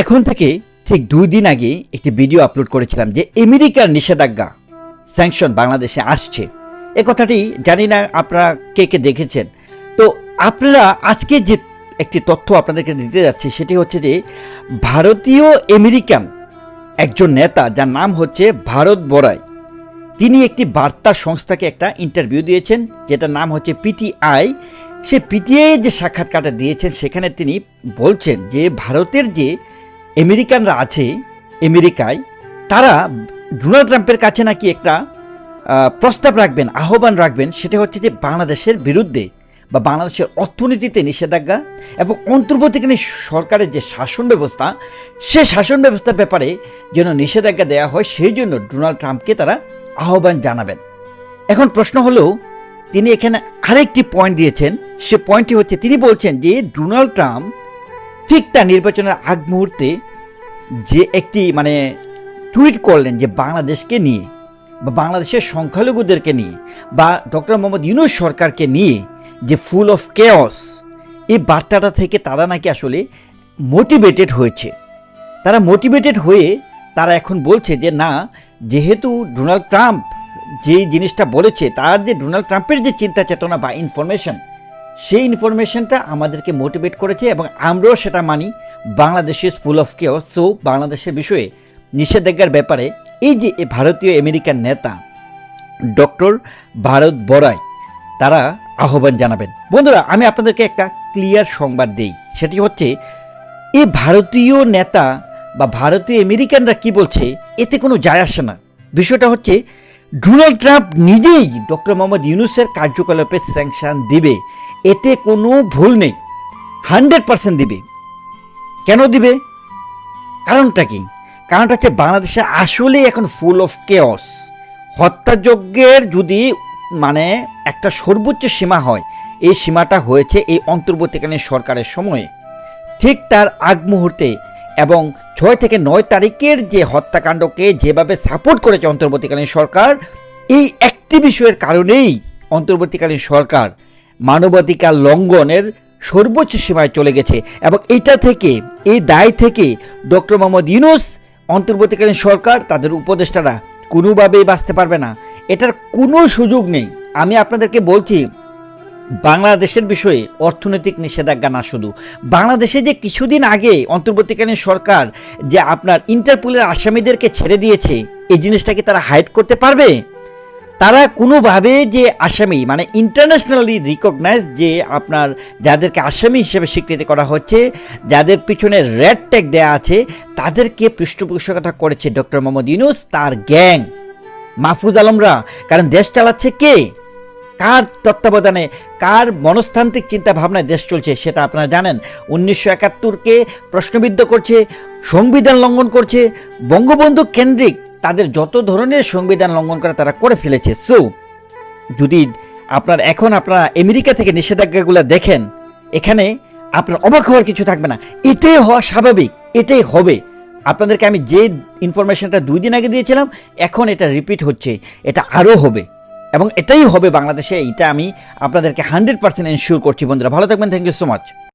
এখন থেকে ঠিক দুই দিন আগে একটি ভিডিও আপলোড করেছিলাম যে আমেরিকার নিষেধাজ্ঞা স্যাংশন বাংলাদেশে আসছে। এ কথাটি জানি না আপনারা কে কে দেখেছেন। তো আপনারা আজকে যে একটি তথ্য আপনাদেরকে দিতে যাচ্ছি সেটি হচ্ছে যে ভারতীয় আমেরিকান একজন নেতা যার নাম হচ্ছে ভারত বড়াই, তিনি একটি বার্তা সংস্থাকে একটা ইন্টারভিউ দিয়েছেন যেটার নাম হচ্ছে পিটিআই সে পিটিআই যে সাক্ষাৎকারটা দিয়েছেন সেখানে তিনি বলছেন যে ভারতের যে আমেরিকানরা আছে, আমেরিকায়, তারা ডোনাল্ড ট্রাম্পের কাছে নাকি একটা প্রস্তাব রাখবেন, আহ্বান রাখবেন, সেটা হচ্ছে যে বাংলাদেশের বিরুদ্ধে বা বাংলাদেশের অর্থনীতিতে নিষেধাজ্ঞা এবং অন্তর্বর্তীকালীন সরকারের যে শাসন ব্যবস্থা, সে শাসন ব্যবস্থার ব্যাপারে যেন নিষেধাজ্ঞা দেওয়া হয়, সেই জন্য ডোনাল্ড ট্রাম্পকে তারা আহ্বান জানাবেন। এখন প্রশ্ন হলো, তিনি এখানে আরেকটি পয়েন্ট দিয়েছেন, সে পয়েন্টটি হচ্ছে, তিনি বলছেন যে ডোনাল্ড ট্রাম্প ঠিক তার নির্বাচনের আগ মুহূর্তে যে একটি মানে টুইট করলেন যে বাংলাদেশকে নিয়ে বা বাংলাদেশের সংখ্যালঘুদেরকে নিয়ে বা ডক্টর মোহাম্মদ ইউনুস সরকারকে নিয়ে যে ফুল অফ কেয়স এই বার্তাটা থেকে তারা নাকি আসলে মোটিভেটেড হয়েছে। তারা মোটিভেটেড হয়ে তারা এখন বলছে যে, না, যেহেতু ডোনাল্ড ট্রাম্প যে জিনিসটা বলেছে, তার যে ডোনাল্ড ট্রাম্পের যে চিন্তা চেতনা বা ইনফরমেশন সেই ইনফরমেশনটা আমাদেরকে মোটিভেট করেছে এবং আমরাও সেটা মানি বাংলাদেশের ফুল অফ কেও সো বাংলাদেশের বিষয়ে নিষেধাজ্ঞার ব্যাপারে এই যে এ ভারতীয় আমেরিকান নেতা ডক্টর ভারত বড়াই, তারা আহ্বান জানাবেন। বন্ধুরা, আমি আপনাদেরকে একটা ক্লিয়ার সংবাদ দেই। সেটি হচ্ছে এই ভারতীয় নেতা বা ভারতীয় আমেরিকানরা কি বলছে, এতে কোনো যায় আসে না। বিষয়টা হচ্ছে, ডোনাল্ড ট্রাম্প নিজেই ডক্টর মোহাম্মদ ইউনুসের কার্যকলাপে স্যাংশন দিবে। এতে কোনো ভুল নেই। হান্ড্রেড পার্সেন্ট দিবে। কেন দিবে? কারণটা কি? কারণটা হচ্ছে বাংলাদেশে আসলে এখন ফুল অফ কেয়স হত্যাযজ্ঞের যদি মানে একটা সর্বোচ্চ সীমা হয়, এই সীমাটা হয়েছে এই অন্তর্বর্তীকালীন সরকারের সময়ে। ঠিক তার আগ মুহূর্তে এবং ছয় থেকে নয় তারিখের যে হত্যাকাণ্ডকে যেভাবে সাপোর্ট করেছে অন্তর্বর্তীকালীন সরকার, এই একটি বিষয়ের কারণেই অন্তর্বর্তীকালীন সরকার মানবাধিকার লঙ্ঘনের সর্বোচ্চ সীমায় চলে গেছে এবং এটা থেকে, এই দায় থেকে ডক্টর মোহাম্মদ ইউনুস, অন্তর্বর্তীকালীন সরকার, তাদের উপদেষ্টারা কোনোভাবেই বাঁচতে পারবে না। এটার কোনো সুযোগ নেই। আমি আপনাদেরকে বলছি, বাংলাদেশের বিষয়ে অর্থনৈতিক নিষেধাজ্ঞা না শুধু। বাংলাদেশে যে কিছুদিন আগে অন্তর্বর্তীকালীন সরকার যে আপনার ইন্টারপোলের আসামিদেরকে ছেড়ে দিয়েছে, এই জিনিসটাকে তারা হাইড করতে পারবে? তারা কোনোভাবে যে আসামি মানে ইন্টারন্যাশনালি রিকগনাইজ যে আপনার যাদেরকে আসামি হিসেবে স্বীকৃতি করা হচ্ছে, যাদের পিছনে রেড ট্যাগ দেওয়া আছে, তাদেরকে পৃষ্ঠপোষকতা করেছে ডক্টর মোহাম্মদ ইউনুস, তার গ্যাং। মাহফুজ আলমরা, কারণ দেশ চালাচ্ছে কে? কার তত্ত্বাবধানে, কার মনস্তান্ত্রিক চিন্তা ভাবনায় দেশ চলছে সেটা আপনারা জানেন। উনিশশো একাত্তরকে প্রশ্নবিদ্ধ করছে, সংবিধান লঙ্ঘন করছে, বঙ্গবন্ধু কেন্দ্রিক তাদের যত ধরনের সংবিধান লঙ্ঘন করা তারা করে ফেলেছে। সো যদি আপনার এখন আপনারা আমেরিকা থেকে নিষেধাজ্ঞাগুলো দেখেন, এখানে আপনার অবাক হওয়ার কিছু থাকবে না। এটাই হওয়া স্বাভাবিক, এটাই হবে। আপনাদেরকে আমি যে ইনফরমেশনটা দুই দিন আগে দিয়েছিলাম, এখন এটা রিপিট হচ্ছে, এটা আরও হবে। এবং এটাই হবে বাংলাদেশে এটা আমি আপনাদেরকে হান্ড্রেড পার্সেন্ট এনশিওর করছি। বন্ধুরা, ভালো থাকবেন থ্যাংক ইউ সো মাচ